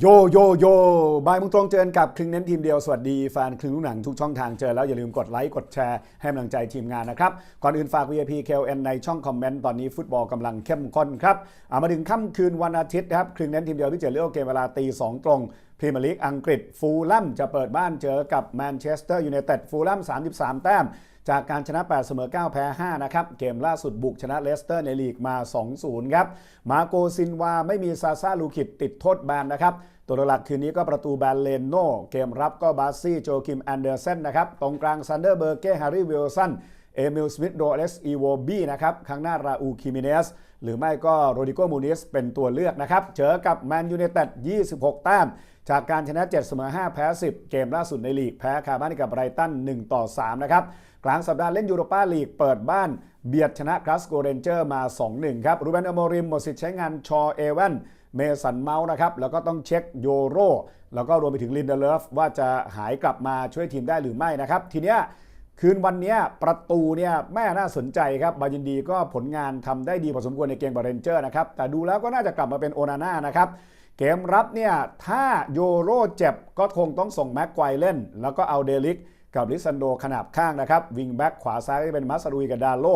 โยโยโยบายมุงตรงเจอกับครึ่งเน้นทีมเดียว สวัสดีแฟนครึ่งลูกหนังทุกช่องทางเจอแล้ว อย่าลืมกดไลค์ กดแชร์ให้กำลังใจทีมงานนะครับ ก่อนอื่นฝาก VIP KLN ในช่องคอมเมนต์ ตอนนี้ฟุตบอลกำลังเข้มข้นครับเอามาถึงค่ำคืนวันอาทิตย์ครับครึ่งเน้นทีมเดียวพี่เจเลือกเกมเวลาตีสองตรงพรีเมียร์ลีกอังกฤษฟูลแลมจะเปิดบ้านเจอกับแมนเชสเตอร์ยูไนเต็ดฟูลแลม33 แต้ม จากการชนะ 8 เสมอ 9 แพ้ 5 นะครับ เกมล่าสุดบุกชนะเลสเตอร์ในลีกมา 2-0 ครับ มาโกซินวาไม่มีซาซาลูคิดติดโทษแบนนะครับตัวหลักคืนนี้ก็ประตูแบนเลนโน เกมรับก็บาซี่โจคิมแอนเดอร์เซนนะครับ ตรงกลางซันเดอร์เบอร์เก้แฮร์รี่วิลสัน เอมิลสมิธโดเอสอีโวบีนะครับข้างหน้าราอูคิมิเนสหรือไม่ก็โรดิโกมูนิสเป็นตัวเลือกนะครับเจอกับแมนยู i นเต็ด 26 แต้ม จากการชนะ 7 เสมอ 5 แพ้ 10 เกมล่าสุดในลีก แพ้คาบ้านกับไบรตัน 1 ต่อ 3 นะครับ กลางสัปดาห์เล่นยูโรปาลีกเปิดบ้านเบียดชนะคลาสโกเรนเจอร์มา 2-1 ครับรูเบนอโมริมหมดสิทธิ์ใช้งานชอเอเวนเมสันเมาส์นะครับ แล้วก็ต้องเช็คโยโรแล้วก็รวมไปถึงลินเดเลฟว่าจะหายกลับมาช่วยทีมได้หรือไม่นะครับ ทีเนี้ย คืนวันนี้ประตูเนี่ยแม่น่าสนใจครับบายินดีก็ผลงานทำได้ดีพอสมควรในเกมบาเรนเจอร์นะครับแต่ดูแล้วก็น่าจะกลับมาเป็นโอนาน่านะครับเกมรับเนี่ยถ้าโยโรเจ็บก็คงต้องส่งแม็กไกวเล่น แล้วก็เอาเดลิก กับลิซันโดขนาบข้างนะครับวิงแบ็กขวาซ้ายเป็นมัสรุยกับดาโล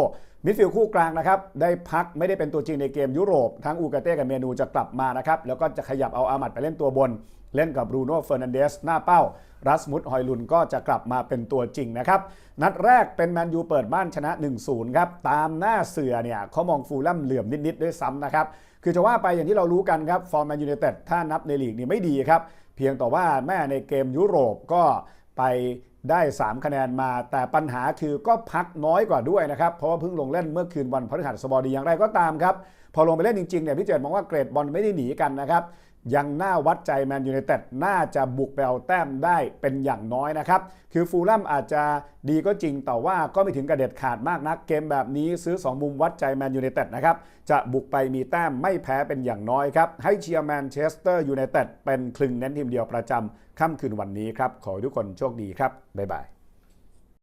มิดฟิลด์คู่กลางนะครับได้พักไม่ได้เป็นตัวจริงในเกมยุโรป ทั้งอูกาเต้กับเมนูจะกลับมานะครับแล้วก็จะขยับเอาอามัดไปเล่นตัวบน เล่นกับบรูโน่เฟอร์นันเดสหน้าเป้า รัสมุดฮอยลุนก็จะกลับมาเป็นตัวจริงนะครับ นัดแรกเป็นแมนยูเปิดบ้านชนะ 1-0 ครับ ตามหน้าเสือเนี่ยเขามองฟูลแลมเหลื่อมนิดๆด้วยซ้ำนะครับคือจะว่าไปอย่างที่เรารู้กันครับฟอร์มแมนยูไนเต็ดถ้านับในลีกนี่ไม่ดีครับเพียงแต่ว่าแม่ในเกมยุโรปก็ไปได้ 3 คะแนนมา แต่ปัญหาคือก็พักน้อยกว่าด้วยนะครับ เพราะว่าเพิ่งลงเล่นเมื่อคืนวันพฤหัสบดีอย่างไรก็ตามครับ พอลงไปเล่นจริงๆเนี่ยพี่เจตมองว่าเกรดบอลไม่ได้หนีกันนะครับยังน่าวัดใจแมนยูไนเต็ดน่าจะบุกไปเอาแต้มได้เป็นอย่างน้อยนะครับ คือฟูลแลมอาจจะดีก็จริงแต่ว่าก็ไม่ถึงกระเด็ดขาดมากนัก เกมแบบนี้ซื้อ 2 มุมวัดใจแมนยูไนเต็ดนะครับ จะบุกไปมีแต้มไม่แพ้เป็นอย่างน้อยครับ ให้เชียร์แมนเชสเตอร์ยูไนเต็ดเป็นคลึงเน้นทีมเดียวประจำค่ำคืนวันนี้ครับ ขอให้ทุกคนโชคดีครับ บ๊ายบาย